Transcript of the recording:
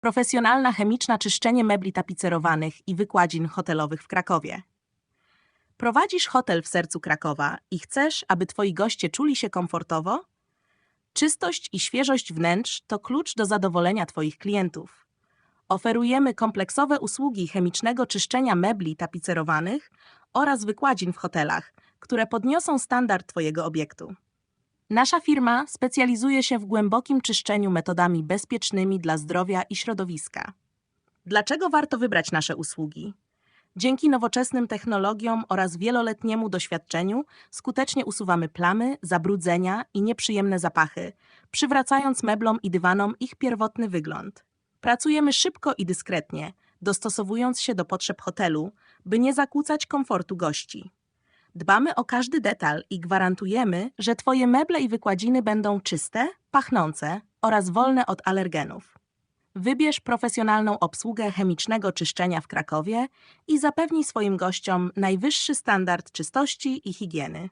Profesjonalna chemiczna czyszczenie mebli tapicerowanych i wykładzin hotelowych w Krakowie. Prowadzisz hotel w sercu Krakowa i chcesz, aby twoi goście czuli się komfortowo? Czystość i świeżość wnętrz to klucz do zadowolenia twoich klientów. Oferujemy kompleksowe usługi chemicznego czyszczenia mebli tapicerowanych oraz wykładzin w hotelach, które podniosą standard twojego obiektu. Nasza firma specjalizuje się w głębokim czyszczeniu metodami bezpiecznymi dla zdrowia i środowiska. Dlaczego warto wybrać nasze usługi? Dzięki nowoczesnym technologiom oraz wieloletniemu doświadczeniu skutecznie usuwamy plamy, zabrudzenia i nieprzyjemne zapachy, przywracając meblom i dywanom ich pierwotny wygląd. Pracujemy szybko i dyskretnie, dostosowując się do potrzeb hotelu, by nie zakłócać komfortu gości. Dbamy o każdy detal i gwarantujemy, że Twoje meble i wykładziny będą czyste, pachnące oraz wolne od alergenów. Wybierz profesjonalną obsługę chemicznego czyszczenia w Krakowie i zapewnij swoim gościom najwyższy standard czystości i higieny.